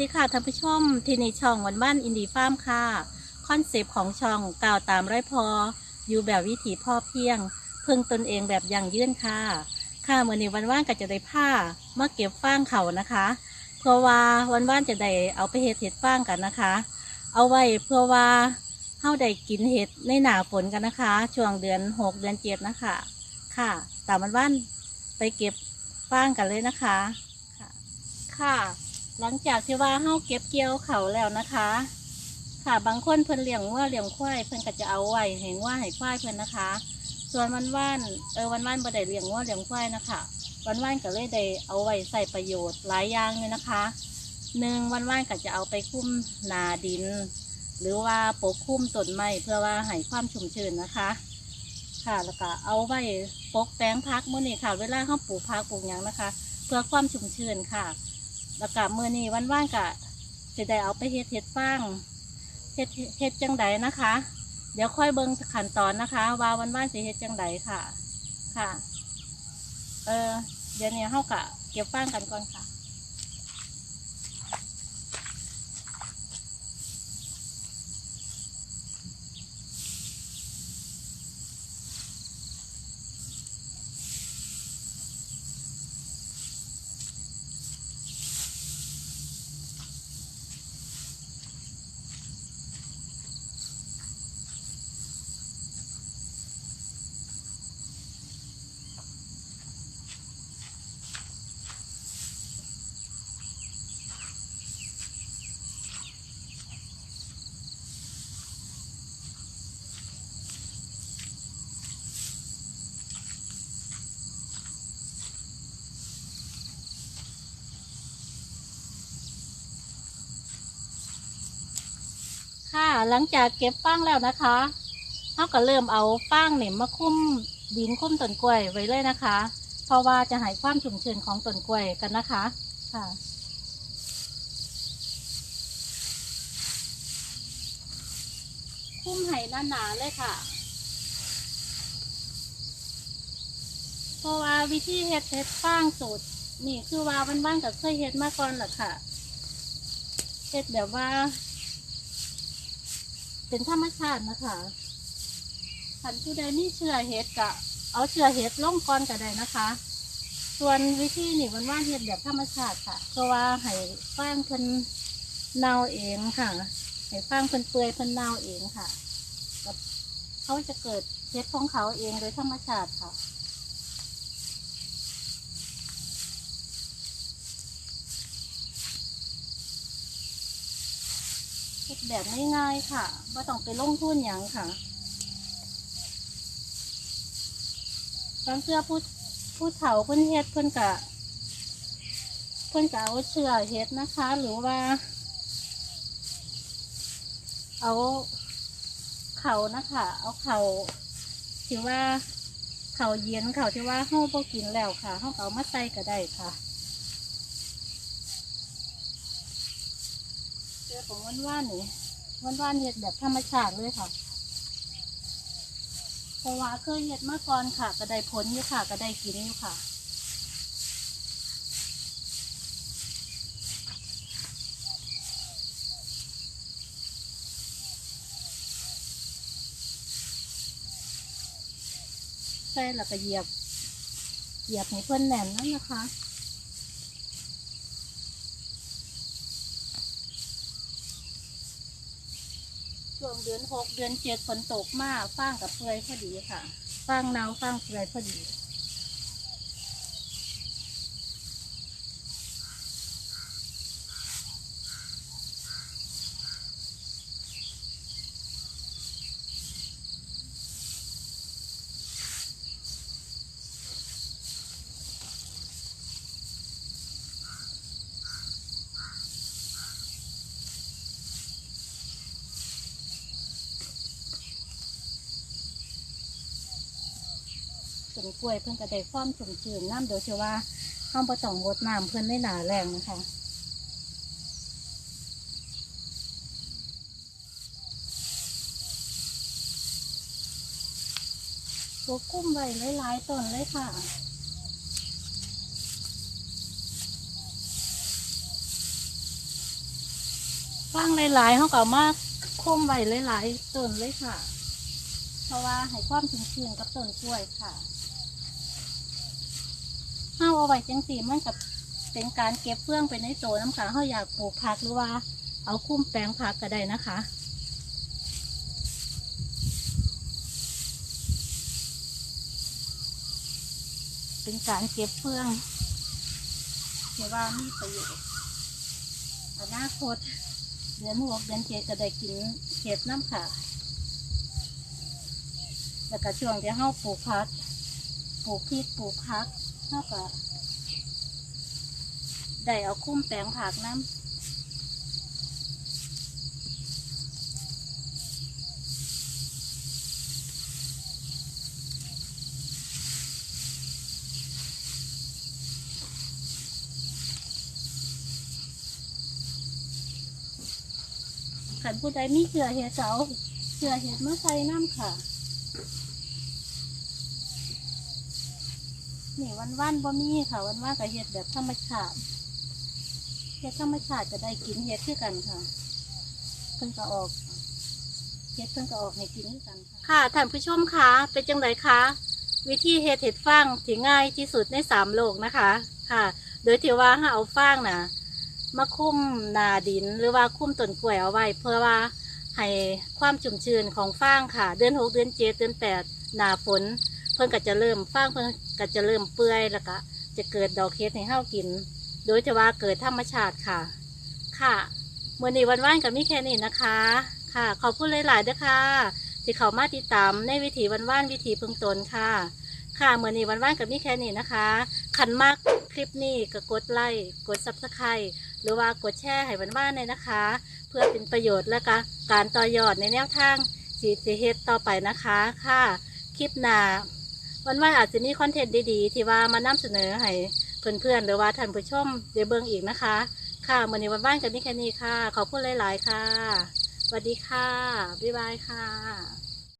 วัสดีค่ะท่านผู้ชม ที่นี่ช่องวันบ้านอินดีฟาร์มค่ะ คอนเซปต์ของช่องกล่าวตามไร่พอ อยู่แบบวิถีพ่อเพียง พึ่งตนเองแบบยั่งยืนค่ะ ค่ะเมื่อนี้วันว่างก็จะได้ผ้ามาเก็บฟางเขานะคะ เพื่อว่าวันว่านจะได้เอาไปเห็ดเห็ดฟางกันนะคะ เอาไว้เพื่อว่าเฮาได้กินเห็ดในหนาฝนกันนะคะ ช่วงเดือนหกเดือนเจ็ดนะคะ ค่ะตามวันว่านไปเก็บฟางกันเลยนะคะค่ะค่ะ หลังจากที่ว่าเฮาเก็บเกี่ยวเขาแล้วนะคะ ค่ะบางคนเพิ่นเลี้ยงวัวเลี้ยงควายเพิ่นก็จะเอาไว้เห็นว่าให้ควายเพิ่นนะคะ ส่วนวันว่านเออวันว่านบ่ได้เลี้ยงวัวเลี้ยงควายนะคะวันว่านก็เลยได้เอาไว้ใส่ประโยชน์หลายอย่างเลยนะคะหนึ่งวันว่านก็จะเอาไปคุ้มนาดิน หรือว่าปกคลุมต้นไม้เพื่อว่าให้ความชุ่มชื้นนะคะ ค่ะแล้วก็เอาไว้ปกแปลงพักมื้อนี้ค่ะ เวลาเขาปลูกพักปลูกหยังนะคะ เพื่อความชุ่มชื้นค่ะ แล้วก็มือนี้วันว่างก็จะได้เอาไปเฮ็ดเฮ็ดฟางเฮ็ดเฮ็ดจังใดนะคะ เดี๋ยวค่อยเบิ่งขั้นตอนนะคะ ว่าวันว่างสิเฮ็ดจังใดค่ะ ค่ะ เออเดี๋ยวนี้เฮากะเก็บฟางกันก่อนค่ะ หลังจากเก็บฟางแล้วนะคะเขาก็เริ่มเอาฟางเนี่ยมาคุ้มดินคุ้มต้นกล้วยไว้เลยนะคะ เพราะว่าจะให้ความชุ่มชื้นของต้นกล้วยกันนะคะค่ะคุ้มให้หนาๆเลยค่ะ เพราะว่าวิธีเฮ็ดเฮ็ดฟางสูตรนี่คือว่าบ้านๆกับเคยเฮ็ดมาก่อนแหละค่ะเฮ็ดแบบว่า เป็นธรรมชาตินะคะขันผู้ใดมีเชื้อเห็ดกะ เอาเชื้อเห็ดลงก่อนก็ได้นะคะ ส่วนวิธีนี่มันว่าเห็ดแบบธรรมชาติค่ะ เพราะว่าให้ฟางเพิ่นเน่าเองค่ะ ให้ฟางเพิ่นเปื่อยเพิ่นเน่าเองค่ะเขาจะเกิดเห็ดของเขาเองโดยธรรมชาติค่ะ เฮ็ดแบบง่ายๆค่ะไม่ต้องไปลงทุนหยังค่ะบางเสื้อผู้ผู้เฒ่าเพิ่นเฮ็ดเพิ่นกะเพิ่นกะเอาเชือเฮ็ดนะคะ หรือว่า เอาเข่านะคะ เอาเข่าที่ว่าเข่าเย็นเข่าที่ว่าเฮาบ่กินแล้วค่ะเฮาก็เอามาใส่ก็ได้ค่ะ เจอของวันว่านนี่วันว่านเห็ดแบบธรรมชาติเลยค่ะเพราะว่าเคยเห็ดมาก่อนค่ะก็ได้ผลอยู่ค่ะก็ได้กินอยู่ค่ะใส่แล้วก็เหยียบ เหยียบให้เพื่อนแน่นนั่นนะคะ ช่วงเดือนหกเดือนเจ็ดฝนตกมากฟางกับเปลือยพอดีค่ะฟางเนาฟางเปลือยพอดี นกล้วยเพิ่นก็ได้ความชุ่มชื้นน้ำโดยที่ว่าห้ามประต้องรดน้ำเพิ่นได้หนาแรงนะคะตัวกุ้มไว้หลายๆต้นเลยค่ะฟางหลายๆเขาก็เอามาคุมไว้หลายๆต้นเลยค่ะ เพราะว่าให้ความชุ่มชื้นกับต้นกล้วยค่ะ เฮาเอาไว้จังสีมันกับเป็นการเก็บเฟื่องไปในโตน้ำขาเฮาอยากปลูกผักหรือว่า เอาคุ้มแปลงผักก็ได้นะคะเป็นการเก็บเฟื่องที่ว่ามีประโยชน์อนาคตเดือนหกเดือนเจ็ดก็ได้กินเห็ดน้ำค่ะ แล้วก็ช่วงที่เฮาปลูกพัก ปลูกพริกปลูกพักเฮาก็ได้เอาคุ้มแปลงผักน้ำขันผู้ใดมีเสือเห็ดเสาเสือเห็ดมาใส่น้ำค่ะ นี่วันวันบ่มีค่ะ วันว่านกับเห็ดแบบธรรมชาติเห็ดธรรมชาติจะได้กินเห็ดคือกันค่ะ เพิ่นก็ออกเห็ดเพิ่นก็ออกให้กินคือกันค่ะ ค่ะท่านผู้ชมคะเป็นจังไดคะวิธีเห็ดเห็ดฟางที่ง่ายที่สุดในสามโลกนะคะค่ะ โดยที่ว่าถ้เอาฟางนะมาคุ้มนาดินหรือว่าคุ้มต้นกล้วยเอาไว้ เพื่อว่าให้ความชุ่มชื้นของฟางค่ะ เดือนหกเดือนเจ็ดเดือนแปดหนาฝน เพิ่นก็จะเริ่มฟางเพิ่นก็จะเริ่มเปื่อยแล้วก็จะเกิดดอกเฮ็ดให้เฮากิน โดยจะว่าเกิดธรรมชาติค่ะ ค่ะเมื่อนี้วันว่านกับมิแค่นี้นะคะ ค่ะ ขอบคุณหลายๆเด้อค่ะที่เขามาติดตามในวิถีวันว่านวิถีพึงตนค่ะ ค่ะเมื่อนี้วันว่านกับมิแค่นี้นะคะขันมากคลิปนี้ก็กดไลค์กดซับสไครต์หรือว่ากดแชร์ให้วันว่านเลยนะคะ เพื่อเป็นประโยชน์และก็การต่อยอดในแนวทางสีเฮ็ดต่อไปนะคะ ค่ะ คลิปหน้า วันว่านอาจจะมีคอนเทนต์ดีๆ ที่ว่ามานำเสนอให้เพื่อนๆหรือว่าท่านผู้ชมได้เบิ่งอีกนะคะ ค่ะวันนี้วันว่างกันนี่แค่นี้ค่ะ ขอบคุณหลายๆค่ะสวัสดีค่ะ บ๊ายบายค่ะ